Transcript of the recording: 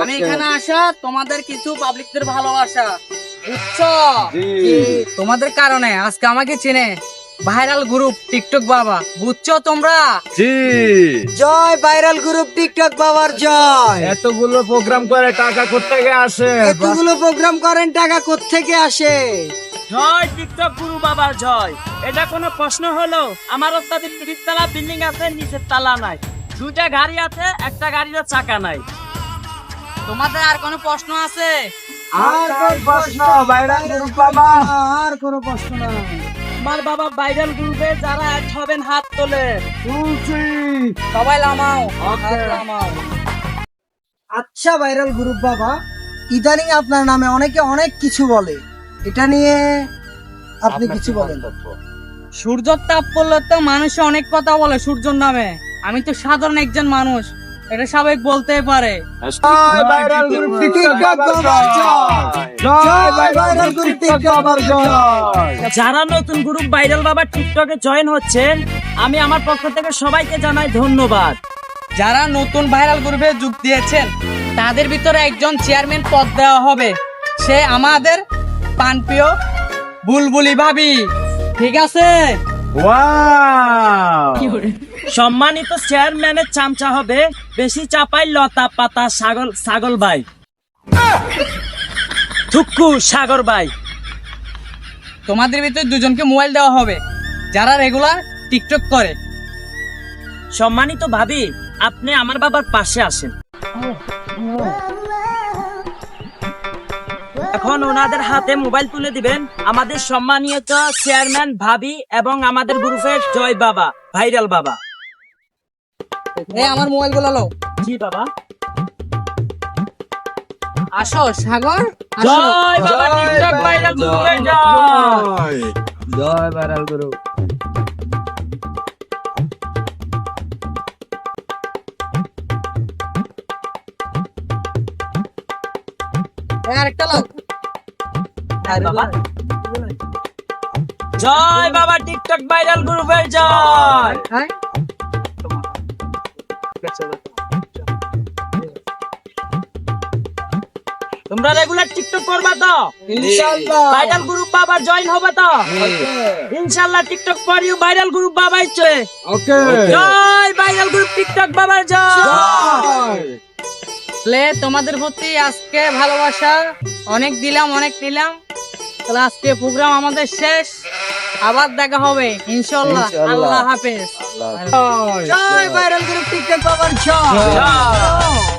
আমি এখানে আসা তোমাদের কিছু পাবলিকদের ভালোবাসা। বুঝছ? তোমাদের কারণে আজকে আমাকে চেনে ভাইরাল গ্রুপ টিকটক বাবা। বুঝছ তোমরা? জি। জয় ভাইরাল গ্রুপ টিকটক বাবার জয়। এতগুলো প্রোগ্রাম করে টাকা কোথেকে আসে? এতগুলো প্রোগ্রাম করেন টাকা কোত্থেকে আসে? জয় টিকটক গুরু বাবার জয়। এটা কোনো প্রশ্ন হলো? আমার ওস্তাদের তিরিশ তালা বিল্ডিং আছে নিচের তালা নাই। দুটা গাড়ি আছে একটা গাড়ির চাকা নাই। তোমাদের আর কোনো প্রশ্ন আছে? আর কোন প্রশ্ন? ভাইরাল গ্রুপ বাবা। আর কোনো প্রশ্ন নাই। আমার বাবা ভাইরাল গ্রুপে যারা অ্যাড হবেন হাত তোলে। সবাই লামাও হাত লামাও আচ্ছা ভাইরাল গ্রুপ বাবা ইদানিং আপনার নামে অনেকে অনেক কিছু বলে। এটা নিয়ে আপনি কিছু বলেন? সূর্যর তাপ পড়লে তো মানুষে অনেক কথা বলে সূর্যর নামে। আমি তো সাধারণ একজন মানুষ এটা সবাই বলতেই পারে। যারা নতুন গ্রুপ ভাইরাল বাবা টিকটকে জয়েন হচ্ছেন আমি আমার পক্ষ থেকে সবাইকে জানাই ধন্যবাদ। যারা নতুন ভাইরাল গ্রুপে যোগ দিয়েছেন তাদের ভিতরে একজন চেয়ারম্যান পদ দেওয়া হবে। সে আমাদের পানপ্রিয় বুলবুলি ভাবি ঠিক আছে? সম্মানিত চেয়ারম্যানের চামচা হবে বেশি চাপাই লতা পাতা ছাগল ছাগল ভাই। থুক্কু সাগর ভাই। তোমাদের ভিতরে দুজনকে মোবাইল দেওয়া হবে যারা রেগুলার টিকটক করে। সম্মানিত ভাবি আপনি আমার বাবার পাশে আসেন। এখন ওনাদের হাতে মোবাইল তুলে দিবেন আমাদের সম্মানিত চেয়ারম্যান ভাবি এবং আমাদের গ্রুপের জয় বাবা ভাইরাল বাবা। এই আমার মোবাইলগুলো জি বাবা। আসো সাগর জয় বাবা টিকটক ভাইরাল গ্রুপের জয়। জয় ভাইরাল গ্রুপ। আরেকটা লোক জয় বাবা। টিকটক ভাইরাল গ্রুপের জয়। হ্যাঁ। তোমরা রেগুলার টিকটক করবা তো? ইনশাআল্লাহ। ভাইরাল গ্রুপ বাবার জয়েন হবে তো? ইনশাআল্লাহ TikTok for you viral group বাবাই চলে ওকে জয় ভাইরাল গ্রুপ টিকটক বাবার জয়। তাহলে তোমাদের প্রতি আজকে ভালোবাসা। অনেক দিলাম অনেক নিলাম। তাহলে আজকে প্রোগ্রাম আমাদের শেষ। আবার দেখা হবে। ইনশাল্লাহ আল্লাহ হাফেজ। জয় ভাইরাল গ্রুপ টিকটক বাবার জয়। জয়।